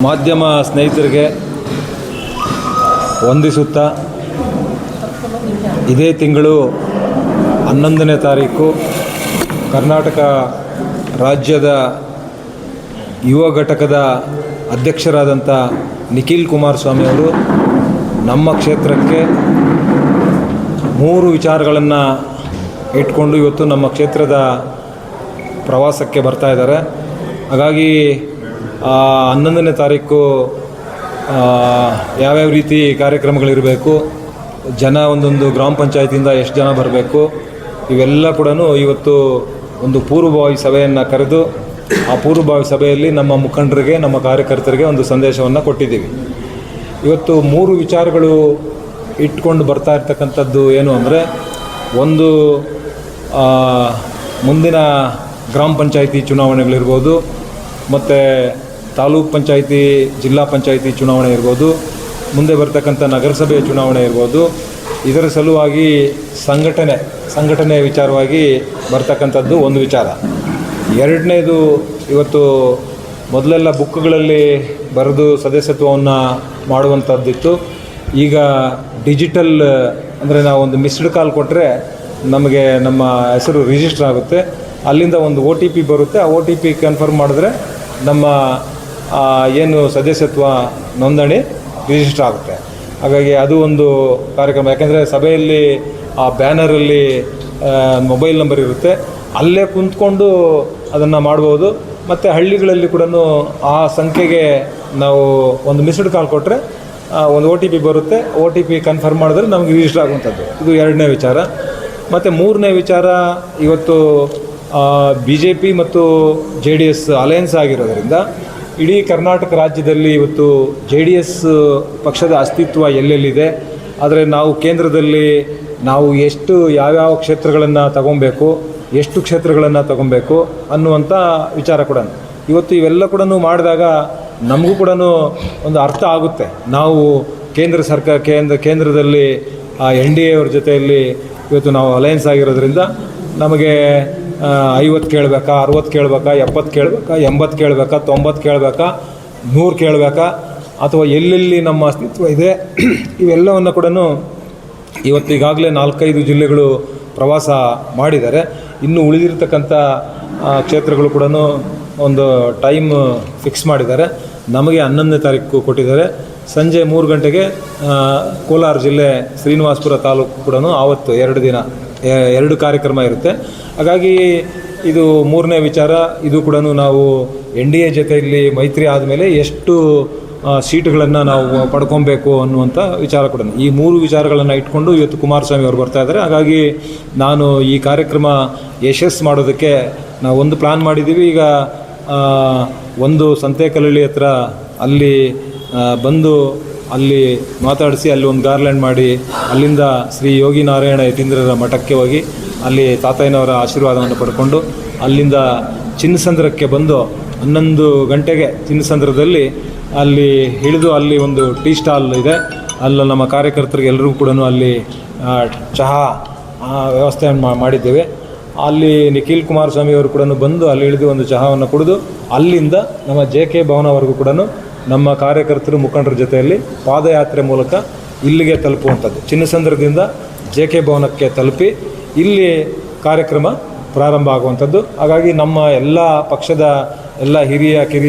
ಮಾಧ್ಯಮ ಸ್ನೇಹಿತರಿಗೆ ವಂದಿಸುತ್ತಾ ಇದೇ ತಿಂಗಳು ಹನ್ನೊಂದನೇ ತಾರೀಕು ಕರ್ನಾಟಕ ರಾಜ್ಯದ ಯುವ ಘಟಕದ ಅಧ್ಯಕ್ಷರಾದಂಥ ನಿಖಿಲ್ ಕುಮಾರಸ್ವಾಮಿ ಅವರು ನಮ್ಮ ಕ್ಷೇತ್ರಕ್ಕೆ ಮೂರು ವಿಚಾರಗಳನ್ನು ಇಟ್ಕೊಂಡು ಇವತ್ತು ನಮ್ಮ ಕ್ಷೇತ್ರದ ಪ್ರವಾಸಕ್ಕೆ ಬರ್ತಾ ಇದ್ದಾರೆ. ಹಾಗಾಗಿ ಹನ್ನೊಂದನೇ ತಾರೀಕು ಯಾವ್ಯಾವ ರೀತಿ ಕಾರ್ಯಕ್ರಮಗಳಿರಬೇಕು, ಜನ ಒಂದೊಂದು ಗ್ರಾಮ ಪಂಚಾಯತಿಯಿಂದ ಎಷ್ಟು ಜನ ಬರಬೇಕು, ಇವೆಲ್ಲ ಕೂಡ ಇವತ್ತು ಒಂದು ಪೂರ್ವಭಾವಿ ಸಭೆಯನ್ನು ಕರೆದು, ಆ ಪೂರ್ವಭಾವಿ ಸಭೆಯಲ್ಲಿ ನಮ್ಮ ಮುಖಂಡರಿಗೆ, ನಮ್ಮ ಕಾರ್ಯಕರ್ತರಿಗೆ ಒಂದು ಸಂದೇಶವನ್ನು ಕೊಟ್ಟಿದ್ದೀವಿ. ಇವತ್ತು ಮೂರು ವಿಚಾರಗಳು ಇಟ್ಕೊಂಡು ಬರ್ತಾ ಇರ್ತಕ್ಕಂಥದ್ದು ಏನು ಅಂದರೆ, ಒಂದು ಮುಂದಿನ ಗ್ರಾಮ ಪಂಚಾಯಿತಿ ಚುನಾವಣೆಗಳಿರ್ಬೋದು ಮತ್ತು ತಾಲೂಕ್ ಪಂಚಾಯಿತಿ, ಜಿಲ್ಲಾ ಪಂಚಾಯಿತಿ ಚುನಾವಣೆ ಇರ್ಬೋದು, ಮುಂದೆ ಬರ್ತಕ್ಕಂಥ ನಗರಸಭೆ ಚುನಾವಣೆ ಇರ್ಬೋದು, ಇದರ ಸಲುವಾಗಿ ಸಂಘಟನೆ ಸಂಘಟನೆ ವಿಚಾರವಾಗಿ ಬರ್ತಕ್ಕಂಥದ್ದು ಒಂದು ವಿಚಾರ. ಎರಡನೇದು ಇವತ್ತು ಮೊದಲೆಲ್ಲ ಬುಕ್ಗಳಲ್ಲಿ ಬರೆದು ಸದಸ್ಯತ್ವವನ್ನು ಮಾಡುವಂಥದ್ದಿತ್ತು. ಈಗ ಡಿಜಿಟಲ್, ಅಂದರೆ ನಾವು ಒಂದು ಮಿಸ್ಡ್ ಕಾಲ್ ಕೊಟ್ಟರೆ ನಮಗೆ ನಮ್ಮ ಹೆಸರು ರಿಜಿಸ್ಟರ್ ಆಗುತ್ತೆ. ಅಲ್ಲಿಂದ ಒಂದು ಒ ಟಿ ಪಿ ಬರುತ್ತೆ. ಆ ಒ ಟಿ ಪಿ ಕನ್ಫರ್ಮ್ ಮಾಡಿದ್ರೆ ನಮ್ಮ ಏನು ಸದಸ್ಯತ್ವ ನೋಂದಣಿ ರಿಜಿಸ್ಟರ್ ಆಗುತ್ತೆ ಹಾಗಾಗಿ ಅದು ಒಂದು ಕಾರ್ಯಕ್ರಮ. ಯಾಕೆಂದರೆ ಸಭೆಯಲ್ಲಿ, ಆ ಬ್ಯಾನರಲ್ಲಿ ಮೊಬೈಲ್ ನಂಬರ್ ಇರುತ್ತೆ. ಅಲ್ಲೇ ಕುಂತ್ಕೊಂಡು ಅದನ್ನು ಮಾಡ್ಬೋದು. ಮತ್ತು ಹಳ್ಳಿಗಳಲ್ಲಿ ಕೂಡ ಆ ಸಂಖ್ಯೆಗೆ ನಾವು ಒಂದು ಮಿಸ್ಡ್ ಕಾಲ್ ಕೊಟ್ಟರೆ ಒಂದು ಒ ಟಿ ಪಿ ಬರುತ್ತೆ. ಒ ಟಿ ಪಿ ಕನ್ಫರ್ಮ್ ಮಾಡಿದ್ರೆ ನಮಗೆ ರಿಜಿಸ್ಟರ್ ಆಗುವಂಥದ್ದು. ಇದು ಎರಡನೇ ವಿಚಾರ. ಮತ್ತು ಮೂರನೇ ವಿಚಾರ, ಇವತ್ತು ಬಿ ಜೆ ಪಿ ಮತ್ತು ಜೆ ಡಿ ಎಸ್ ಅಲಯನ್ಸ್ ಆಗಿರೋದರಿಂದ ಇಡೀ ಕರ್ನಾಟಕ ರಾಜ್ಯದಲ್ಲಿ ಇವತ್ತು ಜೆ ಡಿ ಎಸ್ ಪಕ್ಷದ ಅಸ್ತಿತ್ವ ಎಲ್ಲೆಲ್ಲಿದೆ? ಆದರೆ ನಾವು ಕೇಂದ್ರದಲ್ಲಿ ನಾವು ಎಷ್ಟು ಯಾವ್ಯಾವ ಕ್ಷೇತ್ರಗಳನ್ನು ತಗೊಬೇಕು, ಎಷ್ಟು ಕ್ಷೇತ್ರಗಳನ್ನು ತಗೊಬೇಕು ಅನ್ನುವಂಥ ವಿಚಾರ ಕೂಡ. ಇವತ್ತು ಇವೆಲ್ಲ ಕೂಡ ಮಾಡಿದಾಗ ನಮಗೂ ಕೂಡ ಒಂದು ಅರ್ಥ ಆಗುತ್ತೆ. ನಾವು ಕೇಂದ್ರ ಸರ್ಕಾರ, ಕೇಂದ್ರ, ಕೇಂದ್ರದಲ್ಲಿ ಎನ್ ಡಿ ಎ ಅವ್ರ ಜೊತೆಯಲ್ಲಿ ಇವತ್ತು ನಾವು ಅಲಯನ್ಸ್ ಆಗಿರೋದ್ರಿಂದ ನಮಗೆ ಐವತ್ತು ಕೇಳಬೇಕಾ, ಅರುವತ್ತು ಕೇಳಬೇಕಾ, ಎಪ್ಪತ್ತು ಕೇಳಬೇಕಾ, ಎಂಬತ್ತು ಕೇಳಬೇಕಾ, ತೊಂಬತ್ತು ಕೇಳಬೇಕಾ, ನೂರು ಕೇಳಬೇಕಾ, ಅಥವಾ ಎಲ್ಲೆಲ್ಲಿ ನಮ್ಮ ಅಸ್ತಿತ್ವ ಇದೆ, ಇವೆಲ್ಲವನ್ನು ಕೂಡ ಇವತ್ತು ಈಗಾಗಲೇ ನಾಲ್ಕೈದು ಜಿಲ್ಲೆಗಳು ಪ್ರವಾಸ ಮಾಡಿದ್ದಾರೆ. ಇನ್ನು ಉಳಿದಿರ್ತಕ್ಕಂಥ ಕ್ಷೇತ್ರಗಳು ಕೂಡ ಒಂದು ಟೈಮ್ ಫಿಕ್ಸ್ ಮಾಡಿದ್ದಾರೆ. ನಮಗೆ ಹನ್ನೊಂದನೇ ತಾರೀಕು ಕೊಟ್ಟಿದ್ದಾರೆ. ಸಂಜೆ ಮೂರು ಗಂಟೆಗೆ ಕೋಲಾರ ಜಿಲ್ಲೆ ಶ್ರೀನಿವಾಸಪುರ ತಾಲೂಕು ಕೂಡ ಆವತ್ತು ಎರಡು ದಿನ ಎರಡು ಕಾರ್ಯಕ್ರಮ ಇರುತ್ತೆ. ಹಾಗಾಗಿ ಇದು ಮೂರನೇ ವಿಚಾರ. ಇದು ಕೂಡ ನಾವು ಎನ್ ಡಿ ಎ ಜೊತೆಯಲ್ಲಿ ಮೈತ್ರಿ ಆದಮೇಲೆ ಎಷ್ಟು ಸೀಟುಗಳನ್ನು ನಾವು ಪಡ್ಕೊಬೇಕು ಅನ್ನುವಂಥ ವಿಚಾರ ಕೂಡ ಈ ಮೂರು ವಿಚಾರಗಳನ್ನು ಇಟ್ಕೊಂಡು ಇವತ್ತು ಕುಮಾರಸ್ವಾಮಿ ಅವರು ಬರ್ತಾ ಇದ್ದಾರೆ ಹಾಗಾಗಿ ನಾನು ಈ ಕಾರ್ಯಕ್ರಮ ಯಶಸ್ಸು ಮಾಡೋದಕ್ಕೆ ನಾವು ಒಂದು ಪ್ಲ್ಯಾನ್ ಮಾಡಿದ್ದೀವಿ ಈಗ ಒಂದು ಸಂತೆಕಲ್ಲಳ್ಳಿ ಹತ್ರ ಅಲ್ಲಿ ಬಂದು ಅಲ್ಲಿ ಮಾತಾಡಿಸಿ, ಅಲ್ಲಿ ಒಂದು ಗಾರ್ಲ್ಯಾಂಡ್ ಮಾಡಿ, ಅಲ್ಲಿಂದ ಶ್ರೀ ಯೋಗಿ ನಾರಾಯಣ ಯತೀಂದ್ರರ ಮಠಕ್ಕೆ ಹೋಗಿ, ಅಲ್ಲಿ ತಾತಯ್ಯನವರ ಆಶೀರ್ವಾದವನ್ನು ಪಡ್ಕೊಂಡು, ಅಲ್ಲಿಂದ ಚಿನ್ನಸಂದ್ರಕ್ಕೆ ಬಂದು ಹನ್ನೊಂದು ಗಂಟೆಗೆ ಚಿನ್ನಸಂದ್ರದಲ್ಲಿ ಅಲ್ಲಿ ಹಿಡಿದು ಅಲ್ಲಿ ಒಂದು ಟೀ ಸ್ಟಾಲ್ ಇದೆ. ಅಲ್ಲಿ ನಮ್ಮ ಕಾರ್ಯಕರ್ತರಿಗೆ ಎಲ್ಲರಿಗೂ ಕೂಡ ಅಲ್ಲಿ ಚಹಾ ವ್ಯವಸ್ಥೆಯನ್ನು ಮಾಡಿದ್ದೇವೆ. ಅಲ್ಲಿ ನಿಖಿಲ್ ಕುಮಾರಸ್ವಾಮಿಯವರು ಕೂಡ ಬಂದು ಅಲ್ಲಿ ಇಳಿದು ಒಂದು ಚಹಾವನ್ನು ಕುಡಿದು, ಅಲ್ಲಿಂದ ನಮ್ಮ ಜೆ ಕೆ ಭವನವರೆಗೂ ಕೂಡ ನಮ್ಮ ಕಾರ್ಯಕರ್ತರು ಮುಖಂಡರ ಜೊತೆಯಲ್ಲಿ ಪಾದಯಾತ್ರೆ ಮೂಲಕ ಇಲ್ಲಿಗೆ ತಲುಪುವಂಥದ್ದು. ಚಿನ್ನಸಂದ್ರದಿಂದ ಜೆ ಕೆ ಭವನಕ್ಕೆ ತಲುಪಿ ಇಲ್ಲಿ ಕಾರ್ಯಕ್ರಮ ಪ್ರಾರಂಭ ಆಗುವಂಥದ್ದು. ಹಾಗಾಗಿ ನಮ್ಮ ಎಲ್ಲ ಪಕ್ಷದ ಎಲ್ಲ ಹಿರಿಯ, ಕಿರಿಯ